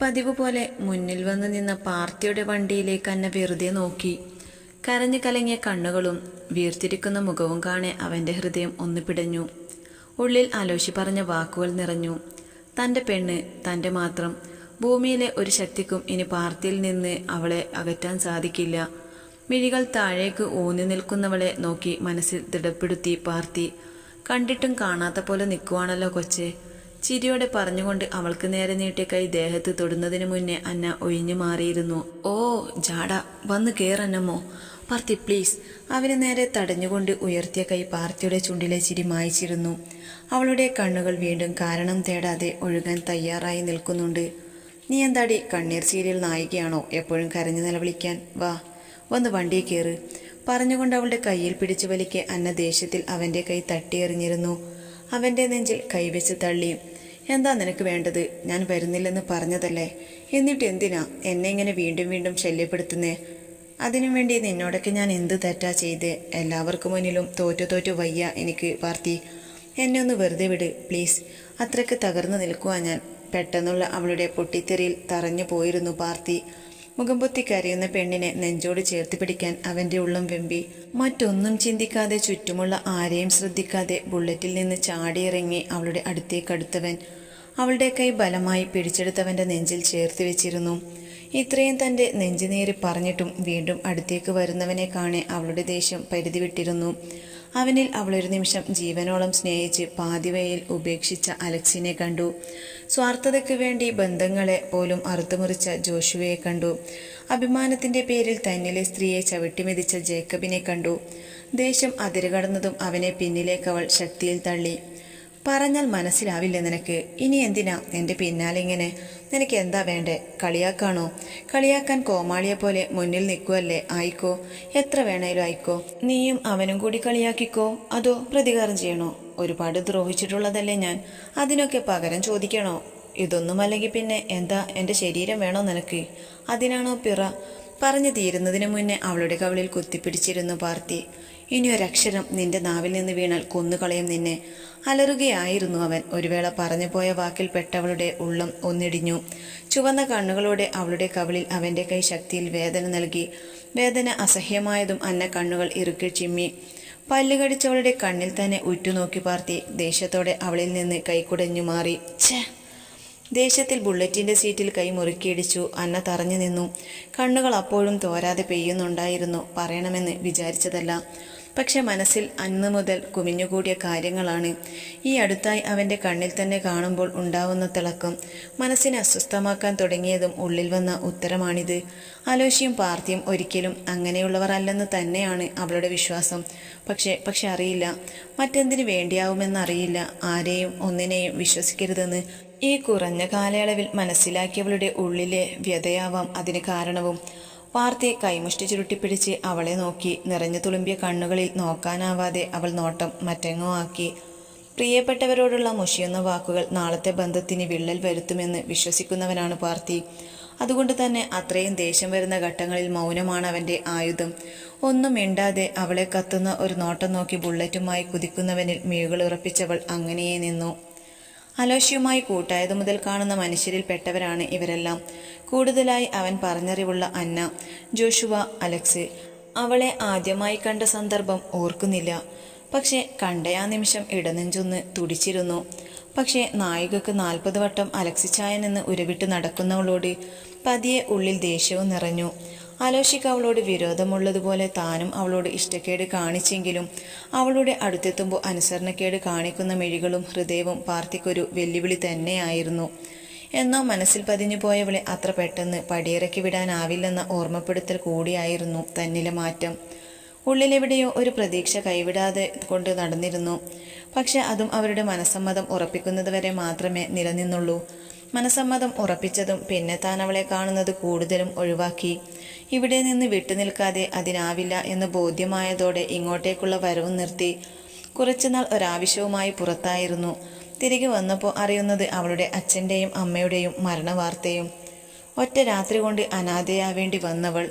പതിവ് പോലെ മുന്നിൽ വന്ന് നിന്ന പാർട്ടിയുടെ വണ്ടിയിലേക്ക് അന്നെ വെറുതെ നോക്കി. കരഞ്ഞു കലങ്ങിയ കണ്ണുകളും വീർത്തിരിക്കുന്ന മുഖവും കാണെ അവന്റെ ഹൃദയം ഒന്ന് പിടഞ്ഞു. ഉള്ളിൽ ആലോചി പറഞ്ഞ വാക്കുകൾ നിറഞ്ഞു. തന്റെ പെണ്ണ് തന്റെ മാത്രം. ഭൂമിയിലെ ഒരു ശക്തിക്കും ഇനി പാർട്ടിയിൽ നിന്ന് അവളെ അകറ്റാൻ സാധിക്കില്ല. മിഴികൾ താഴേക്ക് ഊന്നി നിൽക്കുന്നവളെ നോക്കി മനസ്സിൽ ദൃഢപ്പെടുത്തി പാർത്തി. കണ്ടിട്ടും കാണാത്ത പോലെ നിൽക്കുവാണല്ലോ കൊച്ചെ. ചിരിയോടെ പറഞ്ഞുകൊണ്ട് അവൾക്ക് നേരെ നീട്ടിയ കൈ ദേഹത്ത് തൊടുന്നതിന് മുന്നേ അന്ന ഒഴിഞ്ഞു മാറിയിരുന്നു. ഓ ജാട വന്ന് കേറന്നമ്മോ പാർത്തി പ്ലീസ്. അവന് നേരെ തടഞ്ഞുകൊണ്ട് ഉയർത്തിയ കൈ പാർത്തിയുടെ ചുണ്ടിലെ ചിരി മായിച്ചിരുന്നു. അവളുടെ കണ്ണുകൾ വീണ്ടും കാരണം തേടാതെ ഒഴുകാൻ തയ്യാറായി നിൽക്കുന്നുണ്ട്. നീ എന്താടി കണ്ണീർ സീരിയൽ നായികയാണോ? എപ്പോഴും കരഞ്ഞു നിലവിളിക്കാൻ. വാ വന്ന് വണ്ടി കയറ് പറഞ്ഞുകൊണ്ട് അവളുടെ കയ്യിൽ പിടിച്ചു വലിക്കെ അന്ന ദേഷ്യത്തിൽ അവന്റെ കൈ തട്ടിയെറിഞ്ഞിരുന്നു. അവന്റെ നെഞ്ചിൽ കൈവച്ച് തള്ളി. എന്താ നിനക്ക് വേണ്ടത്? ഞാൻ വരുന്നില്ലെന്ന് പറഞ്ഞതല്ലേ? എന്നിട്ട് എന്തിനാ എന്നെ ഇങ്ങനെ വീണ്ടും വീണ്ടും ശല്യപ്പെടുത്തുന്നേ? അതിനു വേണ്ടി നിന്നോടൊക്കെ ഞാൻ എന്ത് തെറ്റാ ചെയ്ത്? എല്ലാവർക്കും മുന്നിലും തോറ്റു തോറ്റു വയ്യ എനിക്ക് പാർത്തി. എന്നെ ഒന്ന് വെറുതെ വിട് പ്ലീസ്. അത്രയ്ക്ക് തകർന്നു നിൽക്കുവാ ഞാൻ. പെട്ടെന്നുള്ള അവളുടെ പൊട്ടിത്തെറിയിൽ തറഞ്ഞു പോയിരുന്നു പാർത്തി. മുഖംപൊത്തി കരയുന്ന പെണ്ണിനെ നെഞ്ചോട് ചേർത്ത് പിടിക്കാൻ അവന്റെ ഉള്ളം വെമ്പി. മറ്റൊന്നും ചിന്തിക്കാതെ ചുറ്റുമുള്ള ആരെയും ശ്രദ്ധിക്കാതെ ബുള്ളറ്റിൽ നിന്ന് ചാടിയിറങ്ങി അവളുടെ അടുത്തേക്ക് അടുത്തവൻ. അവളുടെ കൈ ബലമായി പിടിച്ചെടുത്തവന്റെ നെഞ്ചിൽ ചേർത്ത് വെച്ചിരുന്നു. ഇത്രയും തന്റെ നെഞ്ചുനീര് പറഞ്ഞിട്ടും വീണ്ടും അടുത്തേക്ക് വരുന്നവനെ കാണെ അവളുടെ ദേഷ്യം പരിധി വിട്ടിരുന്നു അവനിൽ അവളൊരു നിമിഷം ജീവനോളം സ്നേഹിച്ച് പാതിവയിൽ ഉപേക്ഷിച്ച അലക്സിനെ കണ്ടു. സ്വാർത്ഥതയ്ക്ക് വേണ്ടി ബന്ധങ്ങളെ പോലും അറുത്തുമുറിച്ച ജോഷുവയെ കണ്ടു. അഭിമാനത്തിന്റെ പേരിൽ തന്നിലെ സ്ത്രീയെ ചവിട്ടിമെതിച്ച ജേക്കബിനെ കണ്ടു. ദേഷ്യം അതിരുകടന്നതും അവനെ പിന്നിലേക്ക് അവൾ ശക്തിയിൽ തള്ളി. പറഞ്ഞാൽ മനസ്സിലാവില്ല നിനക്ക്. ഇനി എന്തിനാ? എന്റെ പിന്നാലെ ഇങ്ങനെ നിനക്ക് എന്താ വേണ്ടേ? കളിയാക്കാണോ? കളിയാക്കാൻ കോമാളിയെ പോലെ മുന്നിൽ നിൽക്കുവല്ലേ? ആയിക്കോ. എത്ര വേണേലും ആയിക്കോ. നീയും അവനും കൂടി കളിയാക്കിക്കോ? അതോ പ്രതികാരം ചെയ്യണോ? ഒരുപാട് ദ്രോഹിച്ചിട്ടുള്ളതല്ലേ ഞാൻ. അതിനൊക്കെ പകരം ചോദിക്കണോ? ഇതൊന്നും ഇതൊന്നുമല്ലെങ്കിൽ പിന്നെ എന്താ എന്റെ ശരീരം വേണോ നിനക്ക്? അതിനാണോ പിറ? പറഞ്ഞു തീരുന്നതിന് മുന്നേ അവളുടെ കവിളിൽ കുത്തിപ്പിടിച്ചിരുന്നു പാർത്തി. ഇനി ഒരക്ഷരം നിന്റെ നാവിൽ നിന്ന് വീണാൽ കൊന്നുകളയും നിന്നെ. അലറുകയായിരുന്നു അവൻ. ഒരുവേള പറഞ്ഞുപോയ പറഞ്ഞു പോയ വാക്കിൽ പെട്ടവളുടെ ഉള്ളം ഒന്നിടിഞ്ഞു. ചുവന്ന കണ്ണുകളോടെ അവളുടെ കവിളിൽ അവന്റെ കൈ ശക്തിയിൽ വേദന നൽകി. വേദന അസഹ്യമായതും അന്ന കണ്ണുകൾ ഇറുക്കി ചിമ്മി. പല്ലുകടിച്ചവളുടെ കണ്ണിൽ തന്നെ ഉറ്റുനോക്കി പാർത്തി. ദേഷ്യത്തോടെ അവളിൽ നിന്ന് കൈക്കുടഞ്ഞു മാറി. ഛേ! ദേഷ്യത്തിൽ ബുള്ളറ്റിന്റെ സീറ്റിൽ കൈ മുറുക്കിയിടിച്ചു. അന്ന തറഞ്ഞു നിന്നു. കണ്ണുകൾ അപ്പോഴും തോരാതെ പെയ്യുന്നുണ്ടായിരുന്നു. പറയണമെന്ന് വിചാരിച്ചതല്ല. പക്ഷെ മനസ്സിൽ അന്ന് മുതൽ കുമിഞ്ഞുകൂടിയ കാര്യങ്ങളാണ്. ഈ അടുത്തായി അവന്റെ കണ്ണിൽ തന്നെ കാണുമ്പോൾ ഉണ്ടാവുന്ന തിളക്കം മനസ്സിനെ അസ്വസ്ഥമാക്കാൻ തുടങ്ങിയതും ഉള്ളിൽ വന്ന ഉത്തരമാണിത്. അലോഷിയും പാർത്തിയും ഒരിക്കലും അങ്ങനെയുള്ളവർ അല്ലെന്ന് തന്നെയാണ് അവളുടെ വിശ്വാസം. പക്ഷേ പക്ഷെ അറിയില്ല. മറ്റെന്തിനു വേണ്ടിയാവുമെന്നറിയില്ല. ആരെയും ഒന്നിനെയും വിശ്വസിക്കരുതെന്ന്. ഈ കുറഞ്ഞ കാലയളവിൽ മനസ്സിലാക്കിയവളുടെ ഉള്ളിലെ വ്യതയാവാം അതിന് കാരണവും. പാർത്തി കൈമുഷ്ടി ചുരുട്ടിപ്പിടിച്ച് അവളെ നോക്കി നിറഞ്ഞു തുളുമ്പിയ കണ്ണുകളിൽ നോക്കാനാവാതെ അവൾ നോട്ടം മറ്റെങ്ങോ ആക്കി. പ്രിയപ്പെട്ടവരോടുള്ള മുഷിയുന്ന വാക്കുകൾ നാളത്തെ ബന്ധത്തിന് വിള്ളൽ വരുത്തുമെന്ന് വിശ്വസിക്കുന്നവനാണ് പാർത്തി. അതുകൊണ്ട് തന്നെ അത്രയും ദേഷ്യം വരുന്ന ഘട്ടങ്ങളിൽ മൗനമാണ് അവന്റെ ആയുധം. ഒന്നും മിണ്ടാതെ അവളെ കത്തുന്ന ഒരു നോട്ടം നോക്കി ബുള്ളറ്റുമായി കുതിക്കുന്നവനിൽ മിഴികൾ ഉറപ്പിച്ചവൾ അങ്ങനെയേ നിന്നു. അലോഷ്യവുമായി കൂട്ടായതു മുതൽ കാണുന്ന മനുഷ്യരിൽ പെട്ടവരാണ് ഇവരെല്ലാം. കൂടുതലായി അവൻ പറഞ്ഞറിവുള്ള അന്ന ജോഷുവ അലക്സ്. അവളെ ആദ്യമായി കണ്ട സന്ദർഭം ഓർക്കുന്നില്ല. പക്ഷെ കണ്ടയാ നിമിഷം ഇടനെഞ്ചൊന്ന് തുടിച്ചിരുന്നു. പക്ഷേ നായികക്ക് നാൽപ്പത് വട്ടം അലക്സിച്ചായൻ എന്ന് ഉരുവിട്ട് നടക്കുന്നവളോട് പതിയെ ഉള്ളിൽ ദേഷ്യവും നിറഞ്ഞു. അലോഷിക്ക് അവളോട് വിരോധമുള്ളതുപോലെ താനും അവളോട് ഇഷ്ടക്കേട് കാണിച്ചെങ്കിലും അവളുടെ അടുത്തെത്തുമ്പോൾ അനുസരണക്കേട് കാണിക്കുന്ന മിഴികളും ഹൃദയവും പാർത്തിക്കൊരു വെല്ലുവിളി തന്നെയായിരുന്നു. എന്നോ മനസ്സിൽ പതിഞ്ഞു പോയവളെ അത്ര പെട്ടെന്ന് പടിയിറക്കി വിടാനാവില്ലെന്ന ഓർമ്മപ്പെടുത്തൽ കൂടിയായിരുന്നു തന്നിലെ മാറ്റം. ഉള്ളിലെവിടെയോ ഒരു പ്രതീക്ഷ കൈവിടാതെ കൊണ്ട് നടന്നിരുന്നു. പക്ഷെ അതും അവരുടെ മനസ്സമ്മതം ഉറപ്പിക്കുന്നതുവരെ മാത്രമേ നിലനിന്നുള്ളൂ. മനസ്സമ്മതം ഉറപ്പിച്ചതും പിന്നെ താൻ അവളെ കാണുന്നത് കൂടുതലും ഒഴിവാക്കി. ഇവിടെ നിന്ന് വിട്ടുനിൽക്കാതെ അതിനാവില്ല എന്ന് ബോധ്യമായതോടെ ഇങ്ങോട്ടേക്കുള്ള വരവും നിർത്തി. കുറച്ചുനാൾ ഒരാവശ്യവുമായി പുറത്തായിരുന്നു. തിരികെ വന്നപ്പോൾ അറിയുന്നത് അവളുടെ അച്ഛന്റെയും അമ്മയുടെയും മരണവാർത്തയും. ഒറ്റ രാത്രി കൊണ്ട് അനാഥയാവേണ്ടി വന്നവൾ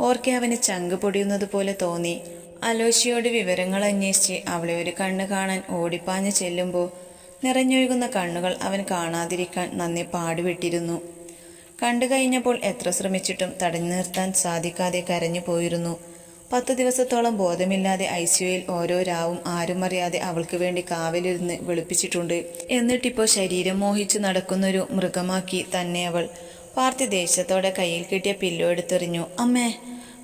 ഓർക്കെ അവന് ചങ്ക് പൊടിയുന്നത് പോലെ തോന്നി. അലോഷിയോട് വിവരങ്ങൾ അന്വേഷിച്ച് അവളെ ഒരു കണ്ണ് കാണാൻ ഓടിപ്പാഞ്ഞ് ചെല്ലുമ്പോൾ നിറഞ്ഞൊഴുകുന്ന കണ്ണുകൾ അവൻ കാണാതിരിക്കാൻ നന്ദി പാടുപെട്ടിരുന്നു. കണ്ടു കഴിഞ്ഞപ്പോൾ എത്ര ശ്രമിച്ചിട്ടും തടഞ്ഞു നിർത്താൻ സാധിക്കാതെ കരഞ്ഞു പോയിരുന്നു. പത്ത് ദിവസത്തോളം ബോധമില്ലാതെ ഐ സിയുയിൽ ഓരോ രാവും ആരും അറിയാതെ അവൾക്ക് വേണ്ടി കാവലിരുന്ന് വെളുപ്പിച്ചിട്ടുണ്ട്. എന്നിട്ടിപ്പോൾ ശരീരം മോഹിച്ചു നടക്കുന്നൊരു മൃഗമാക്കി തന്നെ അവൾ പാർത്തി ദേഷ്യത്തോടെ കയ്യിൽ കിട്ടിയ പില്ലോ എടുത്തെറിഞ്ഞു. അമ്മേ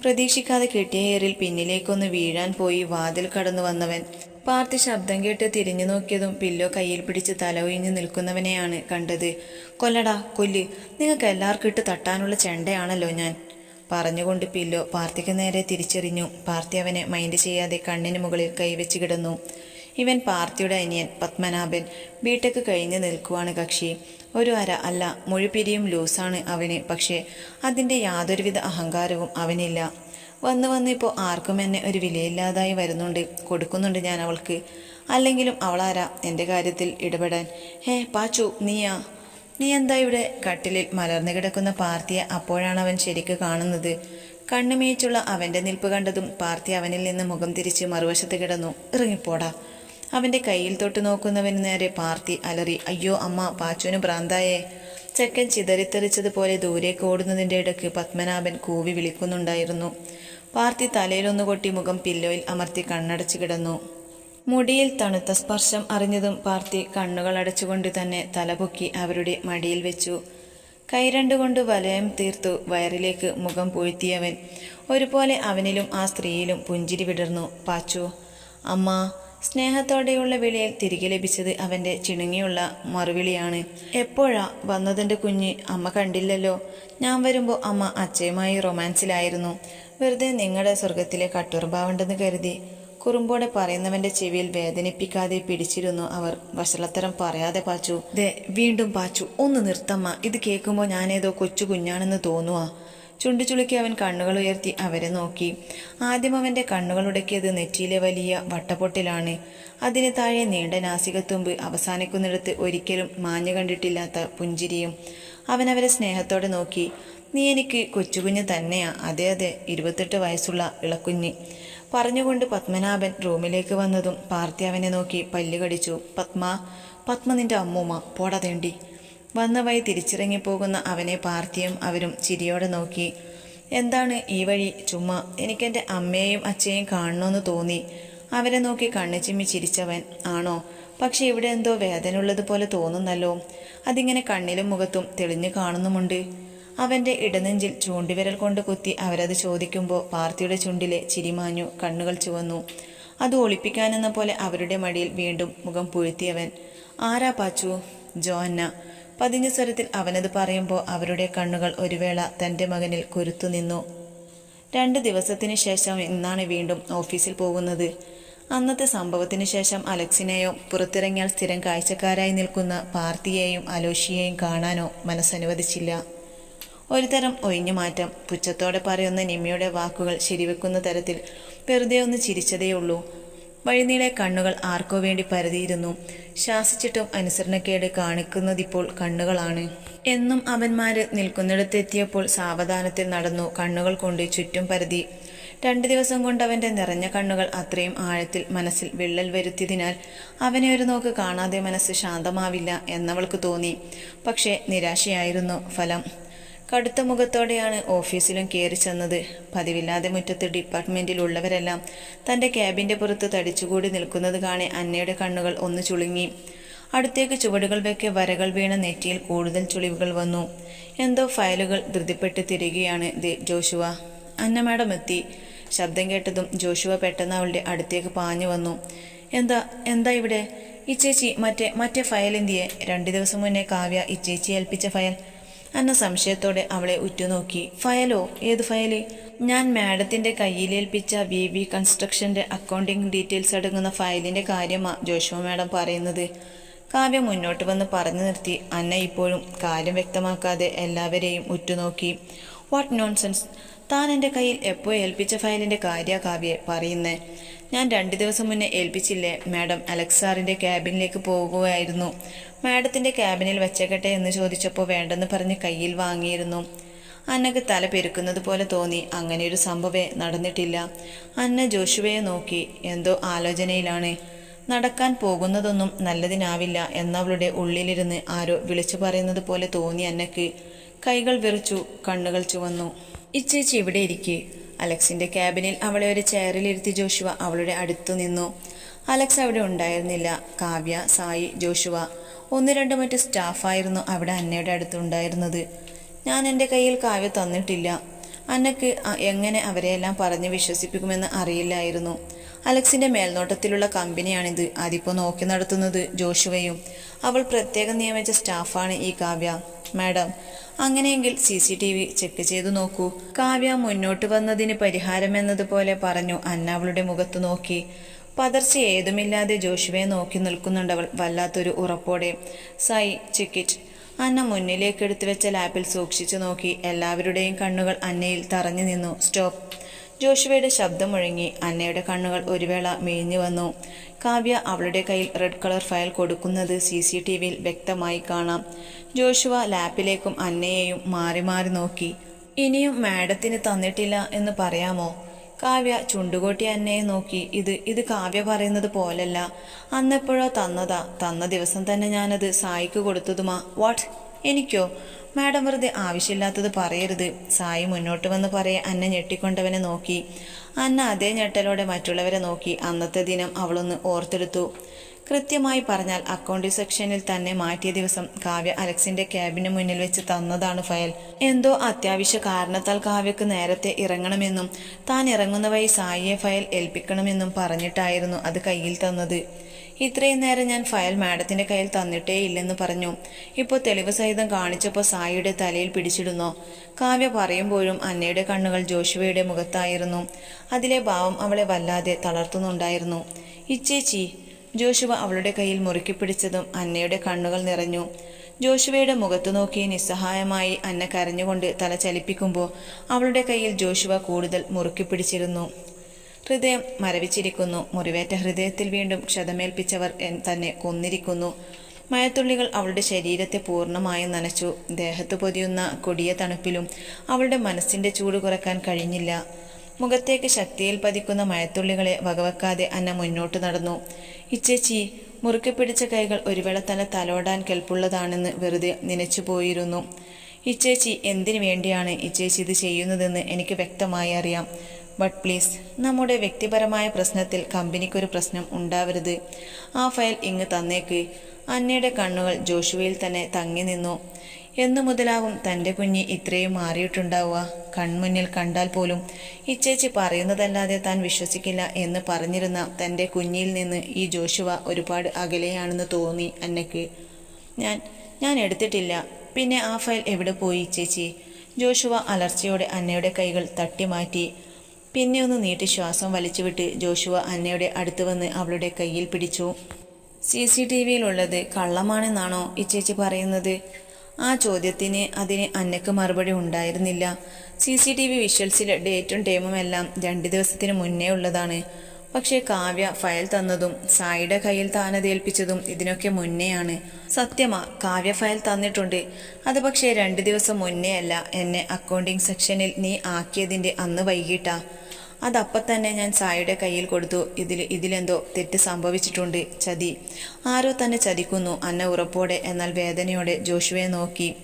പ്രതീക്ഷിക്കാതെ കിട്ടിയ ഏറിൽ പിന്നിലേക്കൊന്ന് വീഴാൻ പോയി വാതിൽ കടന്നു വന്നവൻ. പാർത്തി ശബ്ദം കേട്ട് തിരിഞ്ഞു നോക്കിയതും പില്ലോ കയ്യിൽ പിടിച്ച് തല ഒഴിഞ്ഞു നിൽക്കുന്നവനെയാണ് കണ്ടത്. കൊല്ലടാ കൊല്ല്. നിങ്ങൾക്ക് എല്ലാവർക്കും ഇട്ട് തട്ടാനുള്ള ചെണ്ടയാണല്ലോ ഞാൻ. പറഞ്ഞുകൊണ്ട് പില്ലോ പാർത്തിക്ക് നേരെ തിരിച്ചെറിഞ്ഞു. പാർത്തി അവനെ മൈൻഡ് ചെയ്യാതെ കണ്ണിന് മുകളിൽ കൈവച്ച് കിടന്നു. ഇവൻ പാർത്തിയുടെ അനിയൻ പത്മനാഭൻ. ബിടെക് കഴിഞ്ഞ് നിൽക്കുവാണ് കക്ഷി. ഒരു അര അല്ല മുഴുപിരിയും ലൂസാണ് അവന്. പക്ഷേ അതിന്റെ യാതൊരുവിധ അഹങ്കാരവും അവനില്ല. വന്ന് വന്ന് ഇപ്പോൾ ആർക്കും എന്നെ ഒരു വിലയില്ലാതായി വരുന്നുണ്ട് കൊടുക്കുന്നുണ്ട് ഞാൻ അവൾക്ക്. അല്ലെങ്കിലും അവളാരാ എന്റെ കാര്യത്തിൽ ഇടപെടാൻ? ഹേ പാച്ചു നീയാ. നീ എന്താ ഇവിടെ കട്ടിലിൽ മലർന്നു കിടക്കുന്ന പാർത്തിയെ അപ്പോഴാണ് അവൻ ശരിക്ക് കാണുന്നത്? കണ്ണുമീച്ചുള്ള അവന്റെ നിൽപ്പ് കണ്ടതും പാർത്തി അവനിൽ നിന്ന് മുഖം തിരിച്ച് മറുവശത്ത് കിടന്നു. ഇറങ്ങിപ്പോടാ. അവന്റെ കയ്യിൽ തൊട്ട് നോക്കുന്നവന് നേരെ പാർത്തി അലറി അയ്യോ അമ്മ പാച്ചുവിന് ഭ്രാന്തായേ. ചെക്കൻ ചിതറിത്തെറിച്ചതുപോലെ ദൂരേക്ക് ഓടുന്നതിന്റെ ഇടയ്ക്ക് പത്മനാഭൻ കൂവി വിളിക്കുന്നുണ്ടായിരുന്നു. പാർത്തി തലയിലൊന്നു കൊട്ടി മുഖം പില്ലോയിൽ അമർത്തി കണ്ണടച്ചു കിടന്നു. മുടിയിൽ തണുത്ത സ്പർശം അറിഞ്ഞതും പാർത്തി കണ്ണുകൾ അടച്ചുകൊണ്ട് തന്നെ തലപൊക്കി അവരുടെ മടിയിൽ വെച്ചു. കൈരണ്ടുകൊണ്ട് വലയം തീർത്തു വയറിലേക്ക് മുഖം പൂഴ്ത്തിയവൻ. ഒരുപോലെ അവനിലും ആ സ്ത്രീയിലും പുഞ്ചിരി വിടർന്നു. പാച്ചു അമ്മ സ്നേഹത്തോടെയുള്ള വിളിയിൽ തിരികെ ലഭിച്ചത് അവന്റെ ചിണുങ്ങിയുള്ള മറുവിളിയാണ്. എപ്പോഴാ വന്നതിന്റെ കുഞ്ഞ്? അമ്മ കണ്ടില്ലല്ലോ. ഞാൻ വരുമ്പോൾ അമ്മ അച്ഛയുമായി റൊമാൻസിലായിരുന്നു. വെറുതെ നിങ്ങളുടെ സ്വർഗത്തിലെ കട്ടുറുമ്പാവുണ്ടെന്ന് കരുതി കുറുമ്പോടെ പറയുന്നവന്റെ ചെവിയിൽ വേദനിപ്പിക്കാതെ പിടിച്ചിരുന്നു അവർ. വഷളത്തരം പറയാതെ പാച്ചു ദേ വീണ്ടും പാച്ചു ഒന്ന് നിർത്തമ്മ. ഇത് കേൾക്കുമ്പോൾ ഞാനേതോ കൊച്ചു കുഞ്ഞാണെന്ന് തോന്നുവാ. ചുണ്ടുചുളുക്കി അവൻ കണ്ണുകൾ ഉയർത്തി അവരെ നോക്കി. ആദ്യം അവന്റെ കണ്ണുകൾ ഉടക്കിയത് നെറ്റിയിലെ വലിയ വട്ടപ്പൊട്ടിലാണ് അതിന് താഴെ നീണ്ട നാസികത്തുമ്പ് അവസാനിക്കുന്നിടത്ത് ഒരിക്കലും മാഞ്ഞു കണ്ടിട്ടില്ലാത്ത പുഞ്ചിരിയും. അവൻ അവരെ സ്നേഹത്തോടെ നോക്കി. നീ എനിക്ക് കൊച്ചുകുഞ്ഞ് തന്നെയാ. അതെ അതെ ഇരുപത്തെട്ട് വയസ്സുള്ള ഇളക്കുഞ്ഞ്. പറഞ്ഞുകൊണ്ട് പത്മനാഭൻ റൂമിലേക്ക് വന്നതും പാർത്തി അവനെ നോക്കി പല്ല് കടിച്ചു. പത്മ പത്മ നിന്റെ അമ്മൂമ്മ പോടാ തേണ്ടി. വന്ന വഴി തിരിച്ചിറങ്ങിപ്പോകുന്ന അവനെ പാർത്തിയും അവരും ചിരിയോടെ നോക്കി. എന്താണ് ഈ വഴി? ചുമ്മാ എനിക്കെന്റെ അമ്മയെയും അച്ഛയെയും കാണണമെന്ന് തോന്നി. അവരെ നോക്കി കണ്ണു ചിമ്മി ചിരിച്ചവൻ. ആണോ? പക്ഷെ ഇവിടെ എന്തോ വേദന ഉള്ളതുപോലെ തോന്നുന്നല്ലോ. അതിങ്ങനെ കണ്ണിലും മുഖത്തും തെളിഞ്ഞു കാണുന്നുമുണ്ട്. അവന്റെ ഇടനെഞ്ചിൽ ചൂണ്ടിവിരൽ കൊണ്ട് കുത്തി അവരത് ചോദിക്കുമ്പോൾ പാർത്തിയുടെ ചുണ്ടിലെ ചിരിമാഞ്ഞു കണ്ണുകൾ ചുവന്നു. അത് ഒളിപ്പിക്കാനെന്ന പോലെ അവരുടെ മടിയിൽ വീണ്ടും മുഖം പുഴുത്തിയവൻ ആരാ പാച്ചു? ജോന്ന പതിഞ്ഞ സ്വരത്തിൽ അവനത് പറയുമ്പോൾ അവരുടെ കണ്ണുകൾ ഒരു വേള തന്റെ മകനിൽ കുരുത്തു നിന്നു. രണ്ട് ദിവസത്തിന് ശേഷം ഇന്നാണ് വീണ്ടും ഓഫീസിൽ പോകുന്നത്. അന്നത്തെ സംഭവത്തിന് ശേഷം അലക്സിനെയോ പുറത്തിറങ്ങിയാൽ സ്ഥിരം കാഴ്ചക്കാരായി നിൽക്കുന്ന പാർത്തിയെയും അലോഷിയെയും കാണാനോ മനസ്സനുവദിച്ചില്ല. ഒരുതരം ഒഴിഞ്ഞുമാറ്റം. പുച്ഛത്തോടെ പറയുന്ന നിമ്മിയുടെ വാക്കുകൾ ശരിവെക്കുന്ന തരത്തിൽ വെറുതെ ഒന്ന് ചിരിച്ചതേയുള്ളൂ. വഴിനീളെ കണ്ണുകൾ ആർക്കോ വേണ്ടി പരതിയിരുന്നു. ശാസിച്ചിട്ടും അനുസരണക്കേട് കാണിക്കുന്നതിപ്പോൾ കണ്ണുകളാണ്. എന്നും അവന്മാര് നിൽക്കുന്നിടത്തെത്തിയപ്പോൾ സാവധാനത്തിൽ നടന്നു കണ്ണുകൾ കൊണ്ട് ചുറ്റും പരതി. രണ്ടു ദിവസം കൊണ്ട് അവന്റെ നിറഞ്ഞ കണ്ണുകൾ അത്രയും ആഴത്തിൽ മനസ്സിൽ വിള്ളൽ വരുത്തിയതിനാൽ അവനെ ഒരു നോക്ക് കാണാതെ മനസ്സ് ശാന്തമാവില്ല എന്നവൾക്ക് തോന്നി. പക്ഷേ നിരാശയായിരുന്നു ഫലം. കടുത്ത മുഖത്തോടെയാണ് ഓഫീസിലും കയറി ചെന്നത്. പതിവില്ലാതെ മുറ്റത്ത് ഡിപ്പാർട്ട്മെന്റിലുള്ളവരെല്ലാം തന്റെ ക്യാബിന്റെ പുറത്ത് തടിച്ചുകൂടി നിൽക്കുന്നത് കാണെ അന്നയുടെ കണ്ണുകൾ ഒന്ന് ചുളുങ്ങി. അടുത്തേക്ക് ചുവടുകൾ വെക്കെ വരകൾ വീണ നെറ്റിയിൽ കൂടുതൽ ചുളിവുകൾ വന്നു. എന്തോ ഫയലുകൾ ധൃതിപ്പെട്ട് തിരികെയാണ് ജോഷുവ. അന്ന മാഡം എത്തി. ശബ്ദം കേട്ടതും ജോഷുവ പെട്ടെന്ന് അവളുടെ അടുത്തേക്ക് പാഞ്ഞു വന്നു. എന്താ എന്താ ഇവിടെ? ഇച്ചേച്ചി മറ്റേ മറ്റേ ഫയൽ എന്തിയെ? രണ്ടു ദിവസം മുന്നേ കാവ്യ ഇച്ചേച്ചി ഏൽപ്പിച്ച ഫയൽ. അന്ന സംശയത്തോടെ അവളെ ഉറ്റുനോക്കി. ഫയലോ? ഏത് ഫയൽ? ഞാൻ മാഡത്തിന്റെ കയ്യിലേൽപ്പിച്ച വി വി കൺസ്ട്രക്ഷന്റെ അക്കൗണ്ടിംഗ് ഡീറ്റെയിൽസ് അടങ്ങുന്ന ഫയലിന്റെ കാര്യമാ ജോഷുവ മാഡം പറയുന്നത്. കാവ്യ മുന്നോട്ട് വന്ന് പറഞ്ഞു നിർത്തി. അന്ന ഇപ്പോഴും കാര്യം വ്യക്തമാക്കാതെ എല്ലാവരെയും ഉറ്റുനോക്കി. What nonsense? താൻ എന്റെ കയ്യിൽ എപ്പോൾ ഏൽപ്പിച്ച ഫയലിന്റെ കാര്യ കാവ്യെ പറയുന്നേ? ഞാൻ രണ്ട് ദിവസം മുന്നേ ഏൽപ്പിച്ചില്ലേ? മാഡം അലക്സാറിന്റെ ക്യാബിനിലേക്ക് പോകുകയായിരുന്നു മാഡത്തിന്റെ ക്യാബിനിൽ വെച്ചേക്കട്ടെ എന്ന് ചോദിച്ചപ്പോൾ വേണ്ടെന്ന് പറഞ്ഞ് കയ്യിൽ വാങ്ങിയിരുന്നു. അന്നക്ക് തല പെരുക്കുന്നത് പോലെ തോന്നി. അങ്ങനെയൊരു സംഭവേ നടന്നിട്ടില്ല. അന്ന ജോഷുവയെ നോക്കി. എന്തോ ആലോചനയിലാണ്. നടക്കാൻ പോകുന്നതൊന്നും നല്ലതിനാവില്ല എന്നവളുടെ ഉള്ളിലിരുന്ന് ആരോ വിളിച്ചു പറയുന്നത് പോലെ തോന്നി അന്നക്ക്. കൈകൾ വിറച്ചു കണ്ണുകൾ ചുവന്നു. ഇച്ചേച്ചി ഇവിടെ ഇരിക്കെ. അലക്സിന്റെ ക്യാബിനിൽ അവളെ ഒരു ചെയറിലിരുത്തി ജോഷുവ അവളുടെ അടുത്തു നിന്നു. അലക്സ് അവിടെ ഉണ്ടായിരുന്നില്ല. കാവ്യ സായി ജോഷുവ ഒന്ന് രണ്ട് മറ്റ് സ്റ്റാഫായിരുന്നു അവിടെ അന്നയുടെ അടുത്തുണ്ടായിരുന്നത്. ഞാൻ എന്റെ കയ്യിൽ കാവ്യ തന്നിട്ടില്ല. അന്നക്ക് എങ്ങനെ അവരെയെല്ലാം പറഞ്ഞ് വിശ്വസിപ്പിക്കുമെന്ന് അറിയില്ലായിരുന്നു. അലക്സിന്റെ മേൽനോട്ടത്തിലുള്ള കമ്പനിയാണിത്. അതിപ്പോ നോക്കി നടത്തുന്നത് ജോഷുവയും അവൾ പ്രത്യേകം നിയമിച്ച സ്റ്റാഫാണ് ഈ കാവ്യ. മാഡം. അങ്ങനെയെങ്കിൽ C C T V check ചെയ്തു നോക്കൂ. കാവ്യ മുന്നോട്ട് വന്നതിന് പരിഹാരമെന്നതുപോലെ പറഞ്ഞു അന്ന അവളുടെ മുഖത്ത് നോക്കി. പതർച്ച ഏതുമില്ലാതെ ജോഷുവെ നോക്കി നിൽക്കുന്നുണ്ടവൾ വല്ലാത്തൊരു ഉറപ്പോടെ. സൈ ചിക്കിറ്റ് അന്ന മുന്നിലേക്ക് എടുത്തു വെച്ച ലാപ്പിൽ സൂക്ഷിച്ചു നോക്കി. എല്ലാവരുടെയും കണ്ണുകൾ അന്നയിൽ തറഞ്ഞു നിന്നു. സ്റ്റോപ്പ്. ജോഷുവയുടെ ശബ്ദം മുഴങ്ങി അന്നയുടെ കണ്ണുകൾ ഒരു വേള മേഞ്ഞു വന്നു. കാവ്യ അവളുടെ കയ്യിൽ റെഡ് കളർ ഫയൽ കൊടുക്കുന്നത് സി സി ടി വിയിൽ വ്യക്തമായി കാണാം. ജോഷുവ ലാപ്പിലേക്കും അന്നയെയും മാറി മാറി നോക്കി. ഇനിയും മാഡത്തിന് തന്നിട്ടില്ല എന്ന് പറയാമോ? കാവ്യ ചുണ്ടുകൊട്ടി അന്നയെ നോക്കി. ഇത് ഇത് കാവ്യ പറയുന്നത് പോലല്ല. അന്നെപ്പോഴോ തന്നതാ. തന്ന ദിവസം തന്നെ ഞാനത് സായിക്ക് കൊടുത്തതുമാ. വാട്ട് എനിക്കോ? മാഡം വെറുതെ ആവശ്യമില്ലാത്തത് പറയരുത്. സായി മുന്നോട്ട് വന്ന് പറയെ അന്ന ഞെട്ടിക്കൊണ്ടവനെ നോക്കി. അന്ന അതേ ഞെട്ടലോടെ മറ്റുള്ളവരെ നോക്കി. അന്നത്തെ ദിനം അവളൊന്ന് ഓർത്തെടുത്തു. കൃത്യമായി പറഞ്ഞാൽ അക്കൗണ്ട് സെക്ഷനിൽ തന്നെ മാറ്റിയ ദിവസം കാവ്യ അലക്സിന്റെ ക്യാബിന് മുന്നിൽ വെച്ച് തന്നതാണ് ഫയൽ. എന്തോ അത്യാവശ്യ കാരണത്താൽ കാവ്യക്ക് നേരത്തെ ഇറങ്ങണമെന്നും താൻ ഇറങ്ങുന്ന വഴി സായിയെ ഫയൽ ഏൽപ്പിക്കണമെന്നും പറഞ്ഞിട്ടായിരുന്നു അത് കയ്യിൽ തന്നത്. ഇത്രയും നേരം ഞാൻ ഫയൽ മാഡത്തിന്റെ കയ്യിൽ തന്നിട്ടേ ഇല്ലെന്ന് പറഞ്ഞു. ഇപ്പോൾ തെളിവ് സഹിതം കാണിച്ചപ്പോൾ സായിയുടെ തലയിൽ പിടിച്ചിടുന്നു. കാവ്യ പറയുമ്പോഴും അന്നയുടെ കണ്ണുകൾ ജോഷുവയുടെ മുഖത്തായിരുന്നു. അതിലെ ഭാവം അവളെ വല്ലാതെ തളർത്തുന്നുണ്ടായിരുന്നു. ഇച്ചേച്ചി ജോഷുവ അവളുടെ കയ്യിൽ മുറുക്കി പിടിച്ചതും അന്നയുടെ കണ്ണുകൾ നിറഞ്ഞു. ജോഷുവയുടെ മുഖത്തു നോക്കി നിസ്സഹായമായി അന്ന കരഞ്ഞുകൊണ്ട് തല ചലിപ്പിക്കുമ്പോൾ അവളുടെ കയ്യിൽ ജോഷുവ കൂടുതൽ മുറുക്കി പിടിച്ചിരുന്നു ഹൃദയം മരവിച്ചിരിക്കുന്നു. മുറിവേറ്റ ഹൃദയത്തിൽ വീണ്ടും ക്ഷതമേൽപ്പിച്ചവർ തന്നെ കൊന്നിരിക്കുന്നു. മയത്തുള്ളികൾ അവളുടെ ശരീരത്തെ പൂർണമായും നനച്ചു. ദേഹത്ത് പൊതിയുന്ന കൊടിയ തണുപ്പിലും അവളുടെ മനസ്സിന്റെ ചൂട് കുറയ്ക്കാൻ കഴിഞ്ഞില്ല. മുഖത്തേക്ക് ശക്തിയിൽ പതിക്കുന്ന മഴത്തുള്ളികളെ വകവെക്കാതെ അന്ന മുന്നോട്ട് നടന്നു. ഇച്ചേച്ചി മുറുക്കി പിടിച്ച കൈകൾ ഒരുവേള തന്നെ തലോടാൻ കെൽപ്പുള്ളതാണെന്ന് വെറുതെ നനച്ചു പോയിരുന്നു. ഇച്ചേച്ചി എന്തിനു വേണ്ടിയാണ് ഇച്ചേച്ചി ഇത് ചെയ്യുന്നതെന്ന് എനിക്ക് വ്യക്തമായി അറിയാം. ബട്ട് പ്ലീസ് നമ്മുടെ വ്യക്തിപരമായ പ്രശ്നത്തിൽ കമ്പനിക്കൊരു പ്രശ്നം ഉണ്ടാവരുത്. ആ ഫയൽ ഇങ്ങ് തന്നേക്ക്. അന്നയുടെ കണ്ണുകൾ ജോഷുവയിൽ തന്നെ തങ്ങി നിന്നു. എന്നു മുതലാവും തന്റെ കുഞ്ഞ് ഇത്രയും മാറിയിട്ടുണ്ടാവുക. കൺമുന്നിൽ കണ്ടാൽ പോലും ഇച്ചേച്ചി പറയുന്നതല്ലാതെ താൻ വിശ്വസിക്കില്ല എന്ന് പറഞ്ഞിരുന്ന തന്റെ കുഞ്ഞിൽ നിന്ന് ഈ ജോഷുവ ഒരുപാട് അകലെയാണെന്ന് തോന്നി അന്നയ്ക്ക്. ഞാൻ ഞാൻ എടുത്തിട്ടില്ല. പിന്നെ ആ ഫയൽ എവിടെ പോയി ഇച്ചേച്ചി? ജോഷുവ അലർച്ചയോടെ അന്നയുടെ കൈകൾ തട്ടി മാറ്റി. പിന്നെ ഒന്ന് നീട്ടി ശ്വാസം വലിച്ചുവിട്ട് ജോഷുവ അന്നയുടെ അടുത്ത് വന്ന് അവളുടെ കയ്യിൽ പിടിച്ചു. സി സി ടി വിയിലുള്ളത് കള്ളമാണെന്നാണോ ഇച്ചേച്ചി പറയുന്നത്? ആ ചോദ്യത്തിന് അതിന് അന്നയ്ക്ക് മറുപടി ഉണ്ടായിരുന്നില്ല. സി സി ടി വി വിഷ്വൽസിലെ ഡേറ്റും ടൈമും എല്ലാം രണ്ട് ദിവസത്തിന് മുന്നേ ഉള്ളതാണ്. പക്ഷേ കാവ്യ ഫയൽ തന്നതും സായിയുടെ കയ്യിൽ താനത് ഏൽപ്പിച്ചതും ഇതിനൊക്കെ മുന്നെയാണ്. സത്യമാ കാവ്യ ഫയൽ തന്നിട്ടുണ്ട്. അത് പക്ഷേ രണ്ട് ദിവസം മുന്നേ അല്ല എന്നെ അക്കൗണ്ടിംഗ് സെക്ഷനിൽ നീ ആക്കിയതിന്റെ അന്ന് വൈകിട്ടാ. അതപ്പം തന്നെ ഞാൻ സായിയുടെ കയ്യിൽ കൊടുത്തു. ഇതിൽ ഇതിലെന്തോ തെറ്റ് സംഭവിച്ചിട്ടുണ്ട് ചതി. ആരോ തന്നെ ചതിക്കുന്നു അന്ന ഉറപ്പോടെ എന്നാൽ വേദനയോടെ ജോഷുവെ നോക്കി.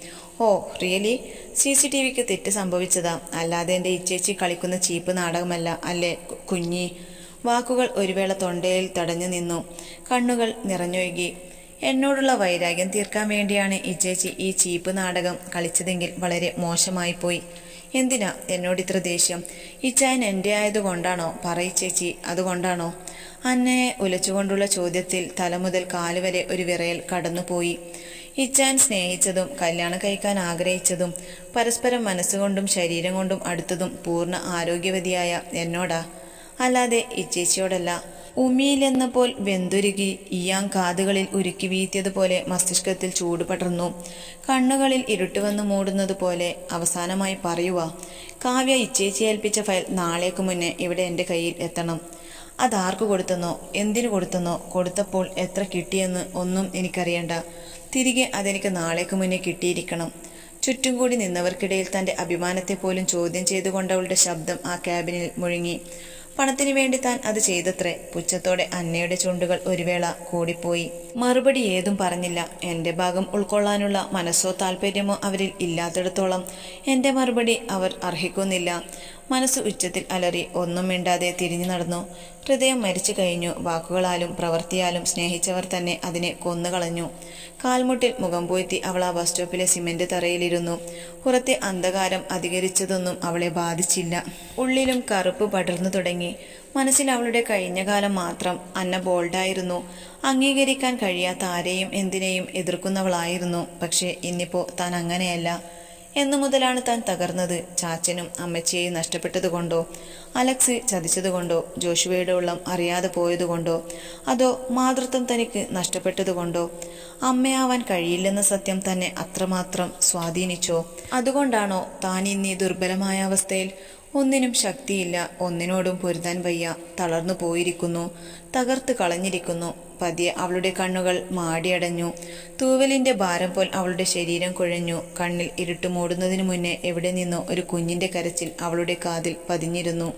Oh really? C C T വിക്ക് തെറ്റ് സംഭവിച്ചതാ. അല്ലാതെ എന്റെ ഇച്ചേച്ചി കളിക്കുന്ന ചീപ്പ് നാടകമല്ല അല്ലേ കുഞ്ഞി? വാക്കുകൾ ഒരുവേള തൊണ്ടയിൽ തടഞ്ഞു നിന്നു. കണ്ണുകൾ നിറഞ്ഞൊഴുകി. എന്നോടുള്ള വൈരാഗ്യം തീർക്കാൻ വേണ്ടിയാണ് ഇച്ചേച്ചി ഈ ചീപ്പ് നാടകം കളിച്ചതെങ്കിൽ വളരെ മോശമായിപ്പോയി. എന്തിനാ എന്നോട് ഇത്ര ദേഷ്യം? ഈ ചായൻ എന്റെ ആയതുകൊണ്ടാണോ പറയ് ചേച്ചി അതുകൊണ്ടാണോ? അന്നയെ ഉലച്ചുകൊണ്ടുള്ള ചോദ്യത്തിൽ തലമുതൽ കാലുവരെ ഒരു വിറയൽ കടന്നുപോയി. ഇച്ചാൻ സ്നേഹിച്ചതും കല്യാണം കഴിക്കാൻ ആഗ്രഹിച്ചതും പരസ്പരം മനസ്സുകൊണ്ടും ശരീരം കൊണ്ടും അടുത്തതും പൂർണ ആരോഗ്യവതിയായ എന്നോടാ? അല്ലാതെ ഇച്ചേച്ചിയോടല്ല ഉമിയിലെന്ന പോൽ വെന്തുരുകി ഇയാം കാതുകളിൽ ഉരുക്കി വീത്തിയതുപോലെ മസ്തിഷ്കത്തിൽ ചൂട് പടർന്നു. കണ്ണുകളിൽ ഇരുട്ട് വന്ന് മൂടുന്നത് പോലെ അവസാനമായി പറയുക കാവ്യ ഇച്ചേച്ചി ഏൽപ്പിച്ച ഫയൽ നാളേക്ക് മുന്നേ ഇവിടെ എന്റെ കയ്യിൽ എത്തണം. അതാർക്ക് കൊടുത്തെന്നോ എന്തിനു കൊടുത്തെന്നോ കൊടുത്തപ്പോൾ എത്ര കിട്ടിയെന്ന് ഒന്നും എനിക്കറിയണ്ട. തിരികെ അതെനിക്ക് നാളേക്ക് മുന്നേ കിട്ടിയിരിക്കണം. ചുറ്റും കൂടി നിന്നവർക്കിടയിൽ തന്റെ അഭിമാനത്തെ പോലും ചോദ്യം ചെയ്തുകൊണ്ടവളുടെ ശബ്ദം ആ ക്യാബിനിൽ മുഴുങ്ങി. പണത്തിനു വേണ്ടി താൻ അത് ചെയ്തത്രേ. പുച്ഛത്തോടെ അന്നയുടെ ചുണ്ടുകൾ ഒരു വേള കൂടിപ്പോയി. മറുപടി ഏതും പറഞ്ഞില്ല. എന്റെ ഭാഗം ഉൾക്കൊള്ളാനുള്ള മനസ്സോ താല്പര്യമോ അവരിൽ ഇല്ലാത്തിടത്തോളം എന്റെ മറുപടി അവർ അർഹിക്കുന്നില്ല. മനസ്സ് ഉച്ചത്തിൽ അലറി ഒന്നും മിണ്ടാതെ തിരിഞ്ഞു നടന്നു. ഹൃദയം മരിച്ചു കഴിഞ്ഞു. വാക്കുകളാലും പ്രവൃത്തിയാലും സ്നേഹിച്ചവർ തന്നെ അതിനെ കൊന്നുകളഞ്ഞു. കാൽമുട്ടിൽ മുഖം പോയത്തി അവൾ ആ ബസ് സ്റ്റോപ്പിലെ സിമെന്റ് തറയിലിരുന്നു. പുറത്തെ അന്ധകാരം അധികരിച്ചതൊന്നും അവളെ ബാധിച്ചില്ല. ഉള്ളിലും കറുപ്പ് പടർന്നു തുടങ്ങി. മനസ്സിൽ അവളുടെ കഴിഞ്ഞ കാലം മാത്രം അന്ന ബോൾഡായിരുന്നു. അംഗീകരിക്കാൻ കഴിയാത്ത ആരെയും എന്തിനേയും എതിർക്കുന്നവളായിരുന്നു. പക്ഷേ ഇന്നിപ്പോ താൻ അങ്ങനെയല്ല. എന്നു മുതലാണ് താൻ തകർന്നത്. ചാച്ചനും അമ്മച്ചിയെയും നഷ്ടപ്പെട്ടതുകൊണ്ടോ അലക്സ് ചതിച്ചതുകൊണ്ടോ ജോഷുവയുടെ ഉള്ളം അറിയാതെ പോയതുകൊണ്ടോ അതോ മാതൃത്വം തനിക്ക് നഷ്ടപ്പെട്ടതുകൊണ്ടോ അമ്മയാവാൻ കഴിയില്ലെന്ന സത്യം തന്നെ അത്രമാത്രം സ്വാധീനിച്ചോ? അതുകൊണ്ടാണോ താൻ ഇന്നീ ദുർബലമായ അവസ്ഥയിൽ ഒന്നിനും ശക്തിയില്ല ഒന്നിനോടും പൊരുതാൻ വയ്യ തളർന്നു പോയിരിക്കുന്നു തകർത്ത് കളഞ്ഞിരിക്കുന്നു. പതിയെ അവളുടെ കണ്ണുകൾ മാടിയടഞ്ഞു. തൂവലിന്റെ ഭാരം പോൽ അവളുടെ ശരീരം കുഴഞ്ഞു. കണ്ണിൽ ഇരുട്ട് മൂടുന്നതിനു മുന്നേ എവിടെ നിന്നോ ഒരു കുഞ്ഞിന്റെ കരച്ചിൽ അവളുടെ കാതിൽ പതിഞ്ഞിരുന്നു.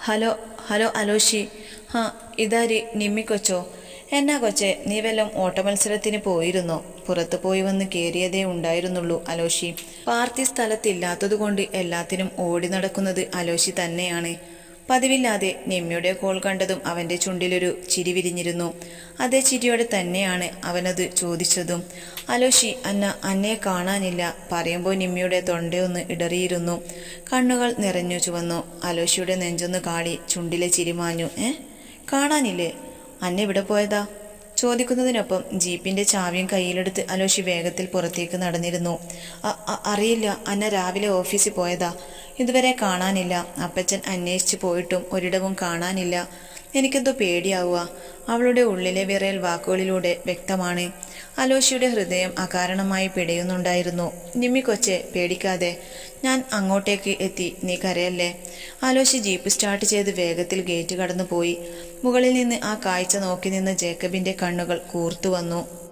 Hello hello Aloshy. ഹാ ഇതാരി നിമ്മിക്കൊച്ചോ? എന്നാ കൊച്ചെ നീ വല്ലം ഓട്ടമത്സരത്തിന് പോയിരുന്നോ? പുറത്തു പോയി വന്ന് കയറിയതേ ഉണ്ടായിരുന്നുള്ളൂ അലോഷി. പാർട്ടി സ്ഥലത്തില്ലാത്തതുകൊണ്ട് എല്ലാത്തിനും ഓടി നടക്കുന്നത് അലോഷി തന്നെയാണ്. പതിവില്ലാതെ നിമ്മിയുടെ കോൾ കണ്ടതും അവന്റെ ചുണ്ടിലൊരു ചിരി വിരിഞ്ഞിരുന്നു. അതേ ചിരിയോടെ തന്നെയാണ് അവനത് ചോദിച്ചതും. അലോഷി അന്ന അന്നെ കാണാനില്ല. പറയുമ്പോൾ നിമ്മിയുടെ തൊണ്ടയൊന്ന് ഇടറിയിരുന്നു. കണ്ണുകൾ നിറഞ്ഞു ചുവന്നു. അലോഷിയുടെ നെഞ്ചൊന്ന് കാടി ചുണ്ടിലെ ചിരി മാഞ്ഞു. ഏ? കാണാനില്ലേ? അന്നെ ഇവിടെ പോയതാ? ചോദിക്കുന്നതിനൊപ്പം ജീപ്പിന്റെ ചാവിയും കയ്യിലെടുത്ത് അലോഷി വേഗത്തിൽ പുറത്തേക്ക് നടന്നിരുന്നു. "അ- അ- അറിയില്ല. അന്ന രാവിലെ ഓഫീസിൽ പോയതാ. ഇതുവരെ കാണാനില്ല. അപ്പച്ചൻ അന്വേഷിച്ചു പോയിട്ടും ഒരിടവും കാണാനില്ല. എനിക്കെന്തോ പേടിയാവുക. അവളുടെ ഉള്ളിലെ വിറയൽ വാക്കുകളിലൂടെ വ്യക്തമാണ്. അലോഷിയുടെ ഹൃദയം അകാരണമായി പിടയുന്നുണ്ടായിരുന്നു. നിമ്മി കൊച്ചെ പേടിക്കാതെ. ഞാൻ അങ്ങോട്ടേക്ക് എത്തി. നീ കരയല്ലേ? അലോഷി ജീപ്പ് സ്റ്റാർട്ട് ചെയ്ത് വേഗത്തിൽ ഗേറ്റ് കടന്നു പോയി മുകളിൽ നിന്ന് ആ കാഴ്ച നോക്കി നിന്ന് ജേക്കബിന്റെ കണ്ണുകൾ കൂർത്തു വന്നു